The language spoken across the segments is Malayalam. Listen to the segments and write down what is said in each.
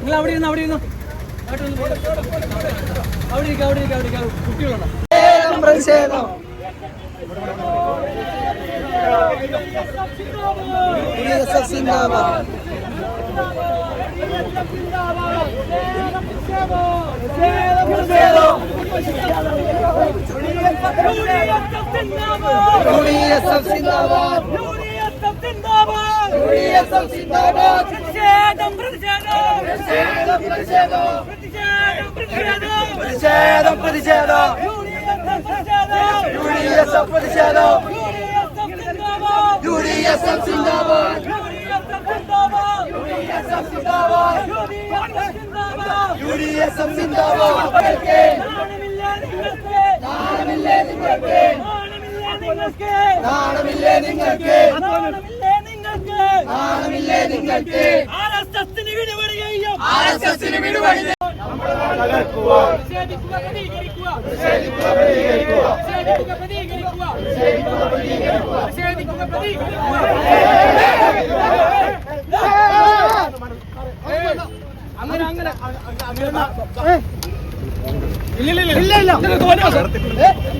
നിങ്ങൾ അവിടെ ഇരുന്നു അവിടെ ഇരുന്നു. അവിടെ ഇരുന്ന്. അവിടെ ഇരിക്കുക അവിടെ ഇരിക്കുക അവിടെ ഇരിക്കുക കുട്ടികളുണ്ടോ പ്രതിഷേധം പ്രതിഷേധം പ്രതിഷേധം പ്രതിഷേധം യു ഡി എഫ് പ്രതിഷേധം യു ഡി എഫ് സിന്ദാബാദ്. യു ഡി എഫ് സിന്ദാബാദ്. നാണമില്ലേ നിങ്ങൾക്ക്. നാണമില്ലേ നിങ്ങൾക്ക്. നാണമില്ലേ നിങ്ങൾക്ക്. ആർ എസ് എസിന് വിടുപടിയും ആർ എസ് എസിന് വിടുപടി പ്രതിഷേധിക്കുക പ്രതികരിക്കുക. പ്രതികരിക്കുക. പ്രതികരിക്കുക. പ്രതികരിക്കുക. അങ്ങനെ അങ്ങനെ അങ്ങനെ ഇല്ല ഇല്ല ഇല്ല. ഇല്ല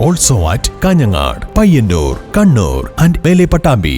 Also at Kanhangad Payyanur Kannur and Mele Pattambi